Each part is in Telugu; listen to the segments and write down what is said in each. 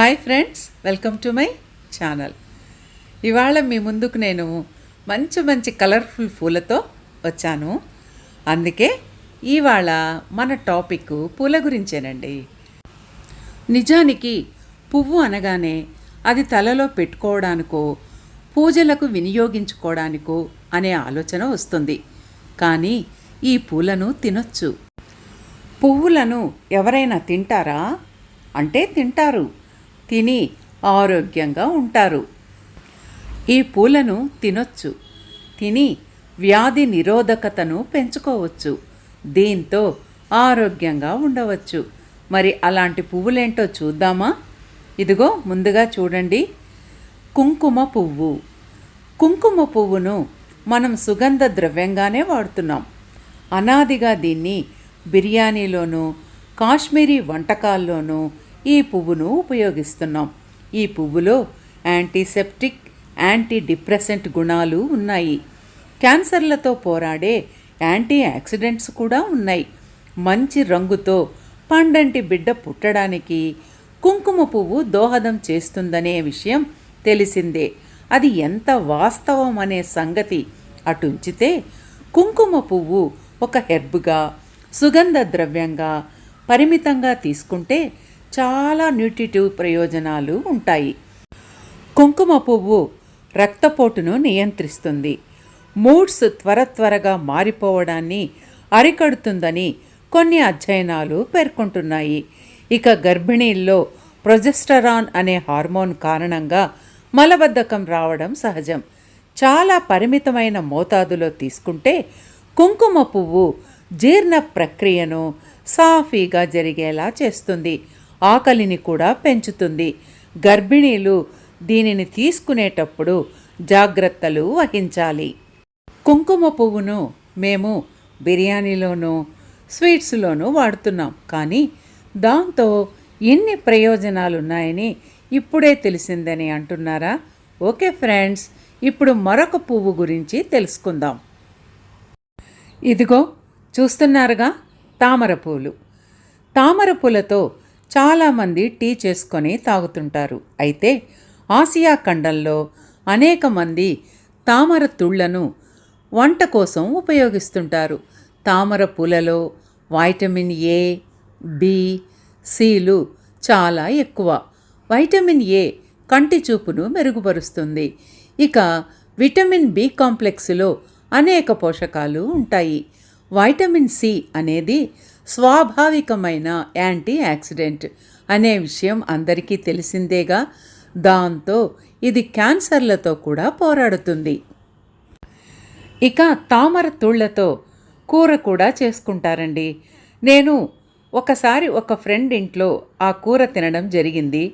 Hi friends welcome to my channel. ఇవాళ మీ ముందుకు నేను మంచి మంచి కలర్ఫుల్ పూలతో వచ్చాను. అందుకే ఇవాళ మన టాపిక్ పూల గురించేనండి. నిజానికి పువ్వు అనగానే అది తలలో పెట్టుకోవడానికో పూజలకు వినియోగించుకోవడానికో అనే ఆలోచన వస్తుంది. కానీ ఈ పూలను తినొచ్చు. పువ్వులను ఎవరైనా తింటారా? అంటే తింటారు. తిని ఆరోగ్యంగా ఉంటారు. ఈ పూలను తినొచ్చు. తిని వ్యాధి నిరోధకతను పెంచుకోవచ్చు. దీంతో ఆరోగ్యంగా ఉండవచ్చు. మరి అలాంటి పువ్వులేంటో చూద్దామా? ఇదిగో ముందుగా చూడండి. కుంకుమ పువ్వు. కుంకుమ పువ్వును మనం సుగంధ ద్రవ్యంగానే వాడుతున్నాం. అనాదిగా దీన్ని బిర్యానీలోనూ కాశ్మీరీ వంటకాల్లోనూ ఈ పువ్వును ఉపయోగిస్తున్నాం. ఈ పువ్వులో యాంటీసెప్టిక్ యాంటీ డిప్రెసెంట్ గుణాలు ఉన్నాయి. క్యాన్సర్లతో పోరాడే యాంటీ యాక్సిడెంట్స్ కూడా ఉన్నాయి. మంచి రంగుతో పండంటి బిడ్డ పుట్టడానికి కుంకుమ పువ్వు దోహదం చేస్తుందనే విషయం తెలిసిందే. అది ఎంత వాస్తవం అనే సంగతి అటుంచితే కుంకుమ పువ్వు ఒక హెర్బ్గా సుగంధ ద్రవ్యంగా పరిమితంగా తీసుకుంటే చాలా న్యూట్రిటివ్ ప్రయోజనాలు ఉంటాయి. కుంకుమ పువ్వు రక్తపోటును నియంత్రిస్తుంది. మూడ్స్ త్వర త్వరగా మారిపోవడాన్ని అరికడుతుందని కొన్ని అధ్యయనాలు పేర్కొంటున్నాయి. ఇక గర్భిణీల్లో ప్రొజెస్టరాన్ అనే హార్మోన్ కారణంగా మలబద్ధకం రావడం సహజం. చాలా పరిమితమైన మోతాదులో తీసుకుంటే కుంకుమ పువ్వు జీర్ణ ప్రక్రియను సాఫీగా జరిగేలా చేస్తుంది. ఆకలిని కూడా పెంచుతుంది. గర్భిణీలు దీనిని తీసుకునేటప్పుడు జాగ్రత్తలు వహించాలి. కుంకుమ పువ్వును మేము బిర్యానీలోనూ స్వీట్స్లోనూ వాడుతున్నాం. కానీ దాంతో ఎన్ని ప్రయోజనాలు ఉన్నాయని ఇప్పుడే తెలిసిందని అంటున్నారా? ఓకే ఫ్రెండ్స్ ఇప్పుడు మరొక పువ్వు గురించి తెలుసుకుందాం. ఇదిగో చూస్తున్నారుగా తామర పూలు. తామర పూలతో చాలామంది టీ చేసుకొని తాగుతుంటారు. అయితే ఆసియా ఖండంలో అనేక మంది తామర తుళ్ళను వంట కోసం ఉపయోగిస్తుంటారు. తామర పూలలో వైటమిన్ ఏ బి సిలు చాలా ఎక్కువ. వైటమిన్ ఏ కంటి చూపును మెరుగుపరుస్తుంది. ఇక విటమిన్ బి కాంప్లెక్స్లో అనేక పోషకాలు ఉంటాయి. వైటమిన్ సి అనేది స్వాభావికమైన యాంటీ యాక్సిడెంట్ అనే విషయం అందరికీ తెలిసిందేగా. దాంతో ఇది క్యాన్సర్లతో కూడా పోరాడుతుంది. ఇక తామర తుళ్ళతో కూర కూడా చేసుకుంటారండి. నేను ఒకసారి ఒక ఫ్రెండ్ ఇంట్లో ఆ కూర తినడం జరిగింది.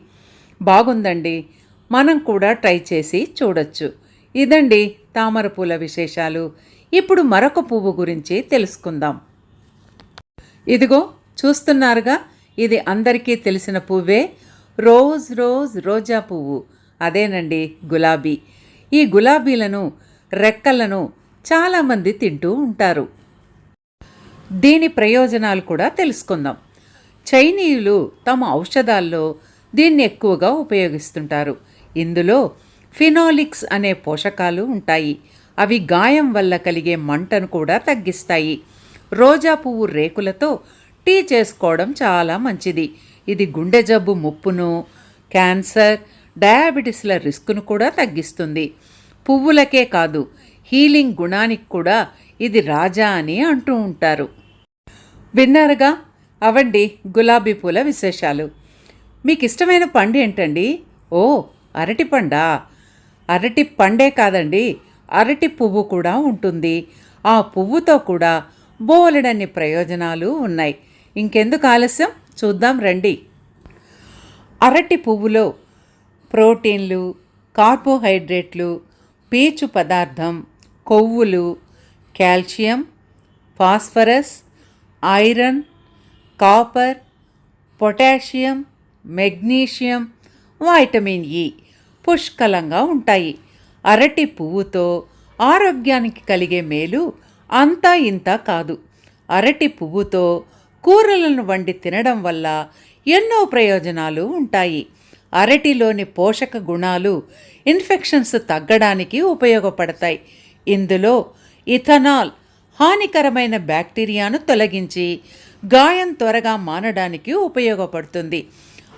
బాగుందండి. మనం కూడా ట్రై చేసి చూడొచ్చు. ఇదండి తామర పూల విశేషాలు. ఇప్పుడు మరొక పువ్వు గురించి తెలుసుకుందాం. ఇదిగో చూస్తున్నారుగా ఇది అందరికీ తెలిసిన పువ్వే. రోజ్ రోజ్ రోజా పువ్వు. అదేనండి గులాబీ. ఈ గులాబీలను రెక్కలను చాలామంది తింటూ ఉంటారు. దీని ప్రయోజనాలు కూడా తెలుసుకుందాం. చైనీయులు తమ ఔషధాల్లో దీన్ని ఎక్కువగా ఉపయోగిస్తుంటారు. ఇందులో ఫినాలిక్స్ అనే పోషకాలు ఉంటాయి. అవి గాయం వల్ల కలిగే మంటను కూడా తగ్గిస్తాయి. రోజా పువ్వు రేకులతో టీ చేసుకోవడం చాలా మంచిది. ఇది గుండె జబ్బు ముప్పును క్యాన్సర్ డయాబెటీస్ల రిస్క్ను కూడా తగ్గిస్తుంది. పువ్వులకే కాదు హీలింగ్ గుణానికి కూడా ఇది రాజా అని అంటూ ఉంటారు. విన్నారుగా? అవండి గులాబీ పూల విశేషాలు. మీకు ఇష్టమైన పండు ఏంటండి? ఓ అరటి పండా? అరటి పండే కాదండి అరటి పువ్వు కూడా ఉంటుంది. ఆ పువ్వుతో కూడా బోలెడన్ని ప్రయోజనాలు ఉన్నాయి. ఇంకెందుకు ఆలస్యం? చూద్దాం రండి. అరటి పువ్వులో ప్రోటీన్లు కార్బోహైడ్రేట్లు పీచు పదార్థం కొవ్వులు calcium phosphorus iron copper potassium magnesium vitamin E పుష్కలంగా ఉంటాయి. అరటి పువ్వుతో ఆరోగ్యానికి కలిగే మేలు అంతా ఇంత కాదు. అరటి పువ్వుతో కూరలను వండి తినడం వల్ల ఎన్నో ప్రయోజనాలు ఉంటాయి. అరటిలోని పోషక గుణాలు ఇన్ఫెక్షన్స్ తగ్గడానికి ఉపయోగపడతాయి. ఇందులో ఇథనాల్ హానికరమైన బ్యాక్టీరియాను తొలగించి గాయం త్వరగా మానడానికి ఉపయోగపడుతుంది.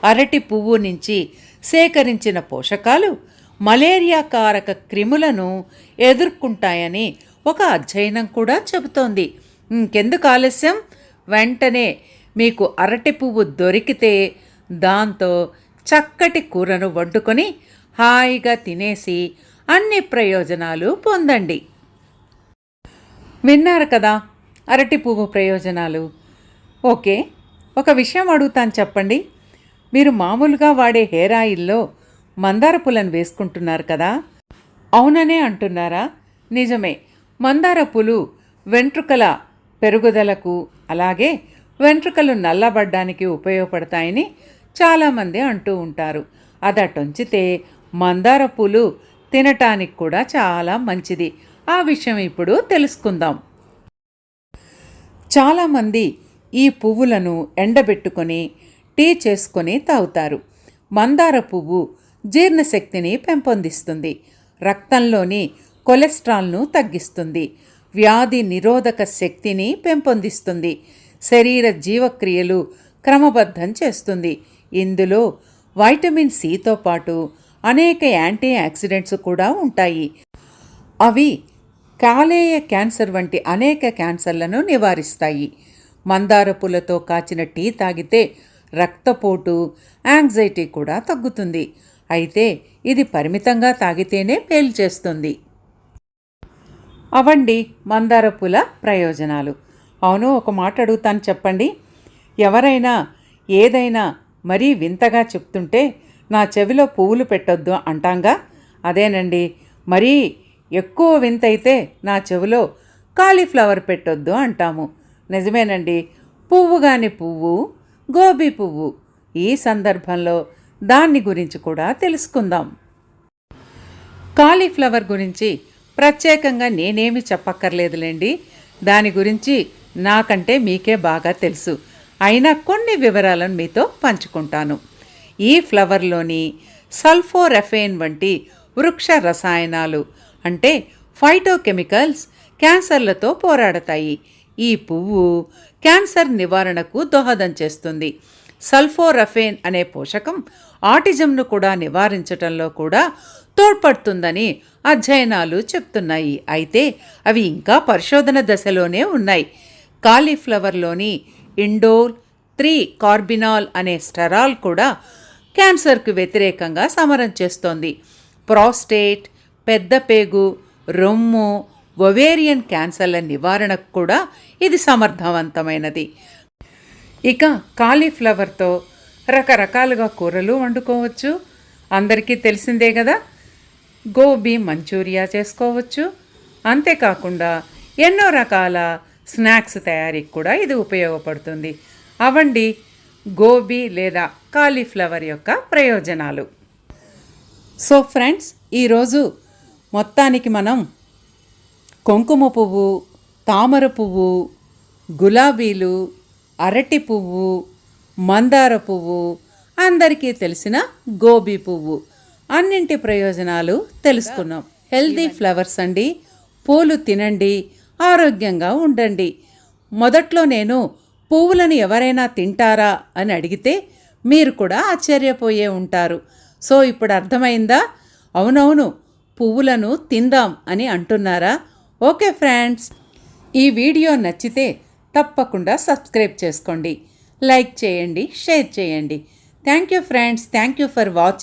అరటి పువ్వు నుంచి సేకరించిన పోషకాలు మలేరియా కారక క్రిములను ఎదుర్కొంటాయని ఒక అధ్యయనం కూడా చెబుతోంది. ఇంకెందుకు ఆలస్యం? వెంటనే మీకు అరటి పువ్వు దొరికితే దాంతో చక్కటి కూరను వండుకొని హాయిగా తినేసి అన్ని ప్రయోజనాలు పొందండి. విన్నారు కదా అరటి పువ్వు ప్రయోజనాలు. ఓకే ఒక విషయం అడుగుతాను చెప్పండి. మీరు మామూలుగా వాడే హెయిర్ ఆయిల్లో మందార పూలను వేసుకుంటున్నారు కదా? అవుననే అంటున్నారా? నిజమే. మందార పూలు వెంట్రుకల పెరుగుదలకు అలాగే వెంట్రుకలు నల్లబడ్డానికి ఉపయోగపడతాయని చాలామంది అంటూ ఉంటారు. అదటొంచితే మందార పూలు తినటానికి కూడా చాలా మంచిది. ఆ విషయం ఇప్పుడు తెలుసుకుందాం. చాలామంది ఈ పువ్వులను ఎండబెట్టుకొని టీ చేసుకొని తాగుతారు. మందార పువ్వు జీర్ణశక్తిని పెంపొందిస్తుంది. రక్తంలోని కొలెస్ట్రాల్ను తగ్గిస్తుంది. వ్యాధి నిరోధక శక్తిని పెంపొందిస్తుంది. శరీర జీవక్రియలు క్రమబద్ధం చేస్తుంది. ఇందులో వైటమిన్ సితో పాటు అనేక యాంటీ యాక్సిడెంట్స్ కూడా ఉంటాయి. అవి కాలేయ క్యాన్సర్ వంటి అనేక క్యాన్సర్లను నివారిస్తాయి. మందార పూలతో కాచిన టీ తాగితే రక్తపోటు యాంగ్జైటీ కూడా తగ్గుతుంది. అయితే ఇది పరిమితంగా తాగితేనే మేలు చేస్తుంది. అవండి మందార పూల ప్రయోజనాలు. అవును ఒక మాట అడుగుతాను చెప్పండి. ఎవరైనా ఏదైనా మరీ వింతగా చెప్తుంటే నా చెవిలో పువ్వులు పెట్టొద్దు అంటాంగా? అదేనండి. మరీ ఎక్కువ వింతైతే నా చెవిలో కాలీఫ్లవర్ పెట్టొద్దు అంటాము. నిజమేనండి. పువ్వు కాని పువ్వు గోబీ పువ్వు ఈ సందర్భంలో దాన్ని గురించి కూడా తెలుసుకుందాం. కాలీఫ్లవర్ గురించి ప్రత్యేకంగా నేనేమి చెప్పక్కర్లేదులేండి. దాని గురించి నాకంటే మీకే బాగా తెలుసు. అయినా కొన్ని వివరాలను మీతో పంచుకుంటాను. ఈ ఫ్లవర్లోని సల్ఫోరెఫేన్ వంటి వృక్ష రసాయనాలు అంటే ఫైటోకెమికల్స్ క్యాన్సర్లతో పోరాడతాయి. ఈ పువ్వు క్యాన్సర్ నివారణకు దోహదం చేస్తుంది. సల్ఫోరఫేన్ అనే పోషకం ఆటిజంను కూడా నివారించటంలో కూడా తోడ్పడుతుందని అధ్యయనాలు చెప్తున్నాయి. అయితే అవి ఇంకా పరిశోధన దశలోనే ఉన్నాయి. కాలీఫ్లవర్లోని ఇండోల్ త్రీ కార్బినాల్ అనే స్టెరాల్ కూడా క్యాన్సర్కు వ్యతిరేకంగా సమరం చేస్తోంది. ప్రాస్టేట్ పెద్ద పేగు రొమ్ము ఒవేరియన్ క్యాన్సర్ల నివారణకు కూడా ఇది సమర్థవంతమైనది. ఇక కాలీఫ్లవర్తో రకరకాలుగా కూరలు వండుకోవచ్చు. అందరికీ తెలిసిందే కదా గోబీ మంచూరియా చేసుకోవచ్చు. అంతేకాకుండా ఎన్నో రకాల స్నాక్స్ తయారీకి కూడా ఇది ఉపయోగపడుతుంది. అవండి గోబీ లేదా కాలీఫ్లవర్ యొక్క ప్రయోజనాలు. సో ఫ్రెండ్స్ ఈరోజు మొత్తానికి మనం కుంకుమ పువ్వు తామర పువ్వు గులాబీలు అరటి పువ్వు మందార పువ్వు అందరికీ తెలిసిన గోబీ పువ్వు. అన్నింటి ప్రయోజనాలు తెలుసుకున్నాం. హెల్దీ ఫ్లవర్స్ అండి. పూలు తినండి. ఆరోగ్యంగా ఉండండి. మొదట్లో నేను పువ్వులను ఎవరైనా తింటారా అని అడిగితే మీరు కూడా ఆశ్చర్యపోయే ఉంటారు. సో ఇప్పుడు అర్థమైందా? అవునవును పువ్వులను తిందాం అని అంటున్నారా? ఓకే ఫ్రెండ్స్ ఈ వీడియో నచ్చితే తప్పకుండా సబ్స్క్రైబ్ చేసుకోండి. లైక్ చేయండి షేర్ చేయండి. Thank you friends thank you for watching